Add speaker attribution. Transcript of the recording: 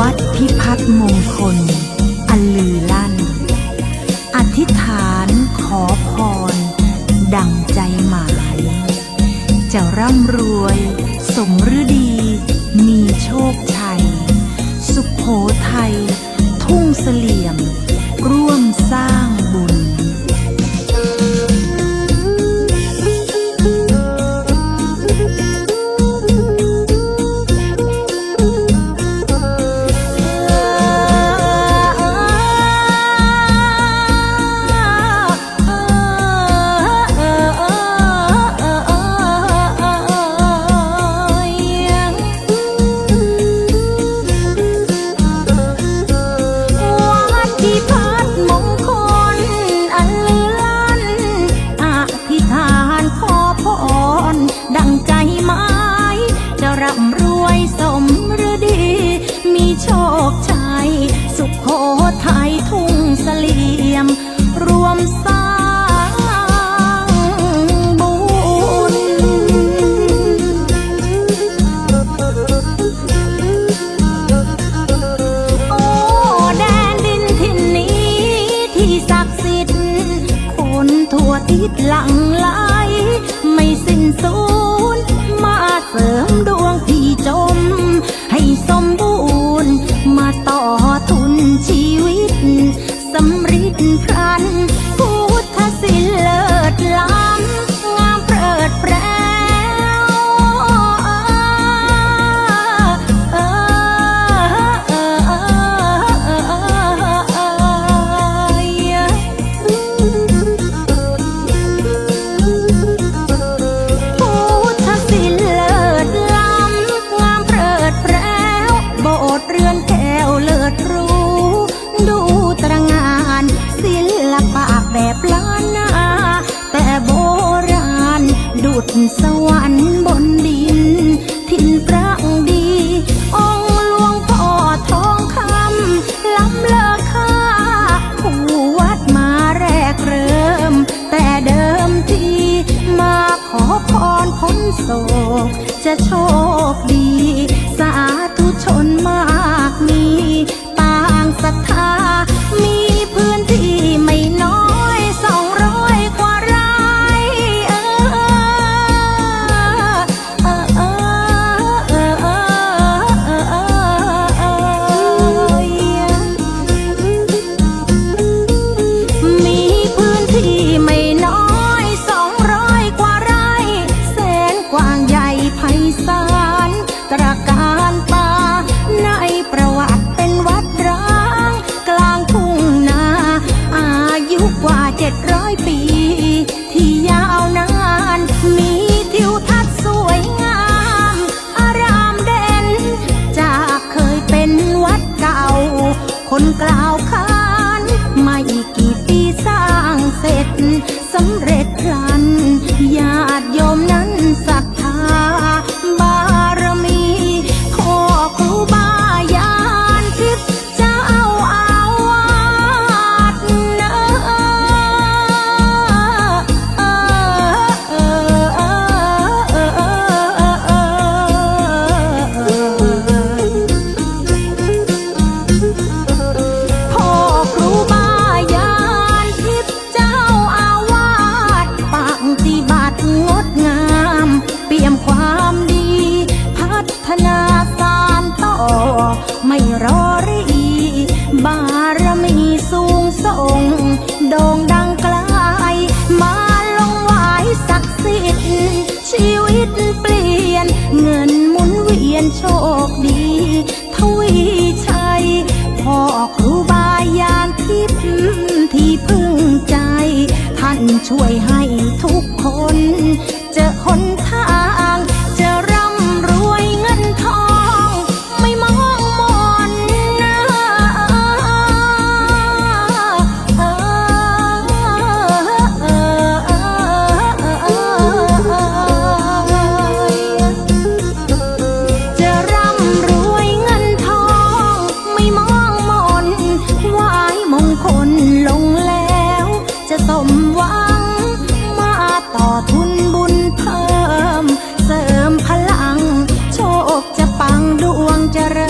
Speaker 1: วัดพิพัฒนมงคล อันลือลั่น อธิษฐานขอพร ดังใจหมาย จะร่ำรวยสมฤดี มีโชคชัย สุขโขทัย ทุ่งเสลี่ยม ร่วมสร้างบุญ สุขโขทัยทุ่งเสลี่ยม รวมสร้างบุญ โอ้แดนดินถิ่นนี้ที่ศักดิ์สิทธิ์คนทั่วทิศหลังไหลไม่สิ้นสูญ สวรรค์บนดินถิ่นพระดี องค์หลวงพ่อทองคำล้ำเลิศค่าผู้วัดมาแรกเริ่ม แต่เดิมทีมาขอพรพ้นโศก จะโชคดี สาธุชนมา อยปี ที่ยาวนาน มีทิวทัศน์สวยงาม อารามเด่น จากเคยเป็นวัดเก่า คนกล่าวขาน ไม่กี่ปีสร้างเสร็จสำเร็จ งคนลงแล้ว จะสมหวัง มาต่อทุนบุญเพิ่ม เสริมพลัง โชคจะปังดวงเจริ